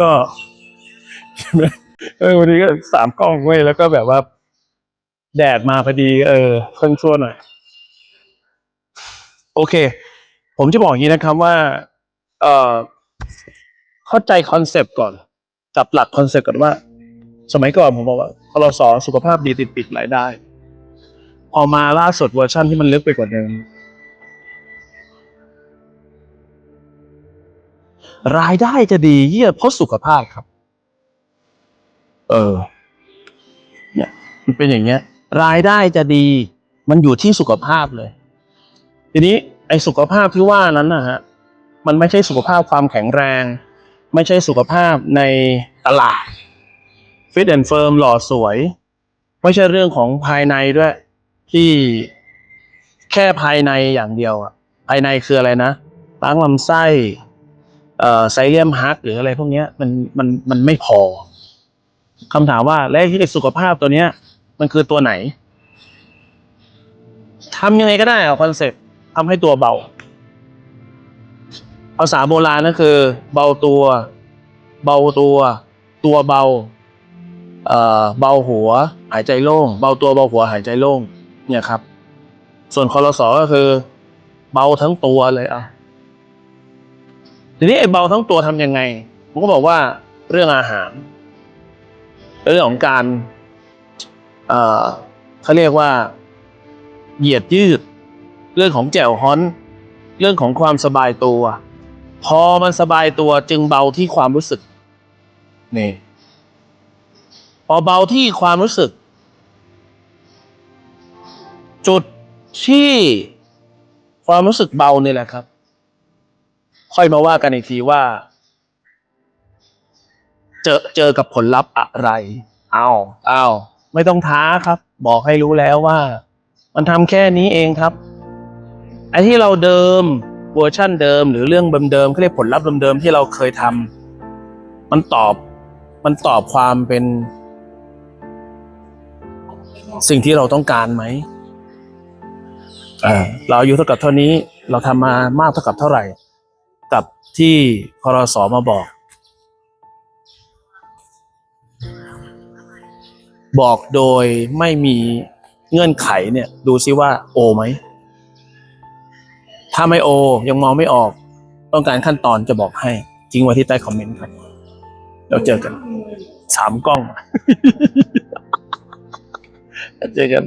ก็เออวันนี้ก็สามกล้องเว้ยแล้วก็แบบว่า แดดมาพอดี เออเครื่องชั่วหน่อย โอเค ผมจะบอกอย่างนี้นะครับว่า เอ่อเข้าใจคอนเซปต์ก่อน จับหลักคอนเซปต์ก่อนว่า สมัยก่อนผมบอกว่าพอเราสอนสุขภาพดีติดปิดรายได้ พอมาล่าสุดเวอร์ชันที่มันลึกไปกว่าเดิม รายได้จะดีเยี่ยเพราะสุขภาพครับ เออ เนี่ย มันเป็นอย่างเงี้ย รายได้จะดี มันอยู่ที่สุขภาพเลย ทีนี้ไอ้สุขภาพที่ว่านั้นนะฮะ มันไม่ใช่สุขภาพความแข็งแรง ไม่ใช่สุขภาพในตลาดฟิตแอนด์เฟิร์มหล่อสวย ไม่ใช่เรื่องของภายในด้วย ที่แค่ภายในอย่างเดียวอะภายในคืออะไรนะล้างลำไส้ ไซเลียมฮักหรืออะไรพวกนี้มันมันมันไม่พอคำถามว่าแล้วที่สุขภาพตัวเนี้ย มันคือตัวไหนทำยังไงก็ได้อะคอนเซ็ปต์ทำให้ตัวเบา ภาษาโบราณก็คือ เบาตัว เบาตัว ตัวเบาเอ่อเบาหัว หายใจโล่ง เบาตัวเบาหัวหายใจโล่ง เนี่ยครับ ส่วนคอรสอก็คือ เบาทั้งตัวเลยอะ ทีนี้ไอ้เบาทั้งตัวทำยังไง ผมก็บอกว่าเรื่องอาหาร เรื่องของการเขาเรียกว่า เหยียดยืด เรื่องของแจ่วฮ้อน เรื่องของความสบายตัว พอมันสบายตัวจึงเบาที่ความรู้สึกนี่พอเบาที่ความรู้สึก จุดที่ความรู้สึกเบาเนี่แหละครับ ค่อยมาว่ากันอีกทีว่า เจอเจอกับผลลัพธ์อะไร เอาเอาไม่ต้องท้าครับ บอกให้รู้แล้วว่า มันทำแค่นี้เองครับไอ้ที่เราเดิมเวอร์ชั่นเดิม หรือเรื่องเดิมๆเขาเรียกผลลัพธ์เดิมๆที่เราเคยทำมันตอบ มันตอบความเป็น สิ่งที่เราต้องการไหมเออเราอายุเท่ากับเท่านี้ เราทำมามากเท่ากับเท่าไหร่ กับที่คอรสอมาบอก บอกโดยไม่มีเงื่อนไขเนี่ยดูซิว่าโอไหม ถ้าไม่โอ ยังมองไม่ออก ต้องการขั้นตอนจะบอกให้ทิ้งไว้ที่ใต้คอมเมนต์ครับเราเจอกันสามกล้องเจอกัน